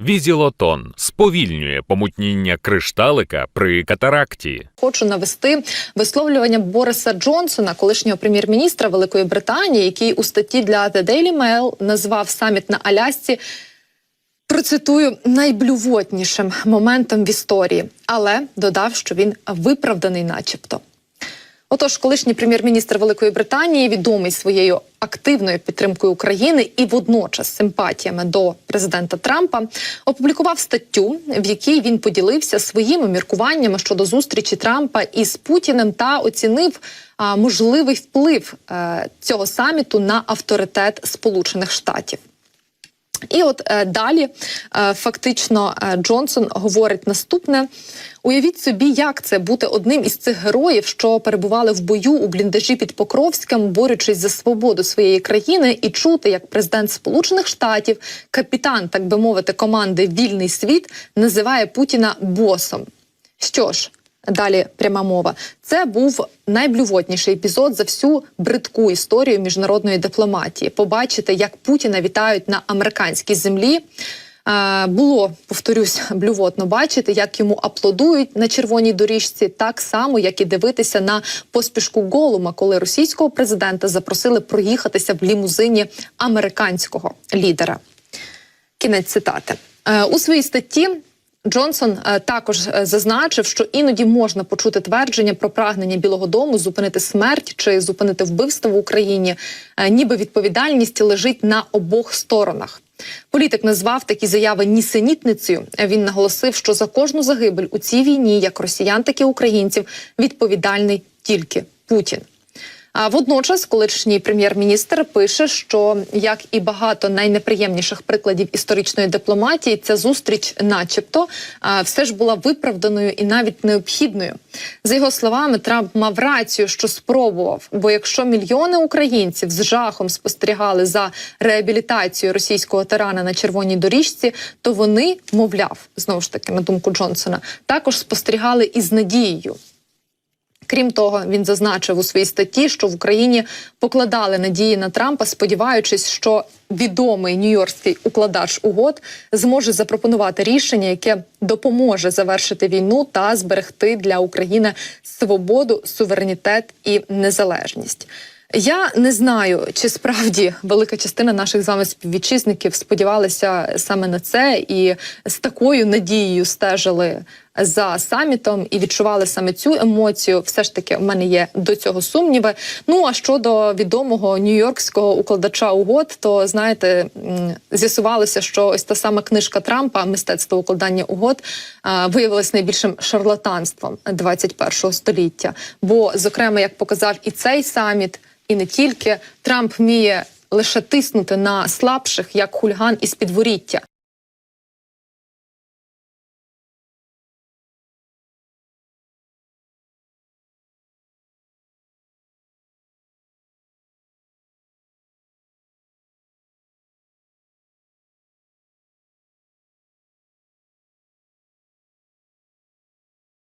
Візілотон сповільнює помутніння кришталика при катаракті. Хочу навести висловлювання Бориса Джонсона, колишнього прем'єр-міністра Великої Британії, який у статті для The Daily Mail назвав саміт на Алясці. Процитую найблювотнішим моментом в історії, але додав, що він виправданий, начебто. Отож, колишній прем'єр-міністр Великої Британії, відомий своєю активною підтримкою України і водночас симпатіями до президента Трампа, опублікував статтю, в якій він поділився своїми міркуваннями щодо зустрічі Трампа із Путіним та оцінив можливий вплив е, цього саміту на авторитет Сполучених Штатів. І от е, далі е, фактично е, Джонсон говорить наступне: уявіть собі, як це бути одним із цих героїв, що перебували в бою у бліндажі під Покровським, борючись за свободу своєї країни, і чути, як президент Сполучених Штатів, капітан, так би мовити, команди Вільний світ називає Путіна босом. Що ж, Далі пряма мова. Це був найблювотніший епізод за всю бридку історію міжнародної дипломатії. Побачити, як Путіна вітають на американській землі. Е, Було, повторюсь, блювотно бачити, як йому аплодують на червоній доріжці, так само, як і дивитися на поспішку Голума, коли російського президента запросили проїхатися в лімузині американського лідера. Кінець цитати Е, у своїй статті. Джонсон е, також е, зазначив, що іноді можна почути твердження про прагнення Білого Дому зупинити смерть чи зупинити вбивство в Україні, е, ніби відповідальність лежить на обох сторонах. Політик назвав такі заяви нісенітницею. Він наголосив, що за кожну загибель у цій війні, як росіян, так і українців, відповідальний тільки Путін. А водночас, колишній прем'єр-міністр пише, що як і багато найнеприємніших прикладів історичної дипломатії, ця зустріч, начебто, все ж була виправданою і навіть необхідною. За його словами, Трамп мав рацію, що спробував. Бо якщо мільйони українців з жахом спостерігали за реабілітацією російського тирана на червоній доріжці, то вони, мовляв, знову ж таки, на думку Джонсона, також спостерігали із надією. Крім того, він зазначив у своїй статті, що в Україні покладали надії на Трампа, сподіваючись, що відомий нью-йоркський укладач угод зможе запропонувати рішення, яке допоможе завершити війну та зберегти для України свободу, суверенітет і незалежність. Я не знаю, чи справді велика частина наших з вами співвітчизників сподівалися саме на це і з такою надією стежили за самітом і відчували саме цю емоцію. Все ж таки, в мене є до цього сумніви. Ну а щодо відомого нью-йоркського укладача угод, то знаєте, з'ясувалося, що ось та сама книжка Трампа Мистецтво укладання угод а, виявилась найбільшим шарлатанством 21-го століття. Бо, зокрема, як показав і цей саміт, і не тільки Трамп вміє лише тиснути на слабших як хульган із підворіття.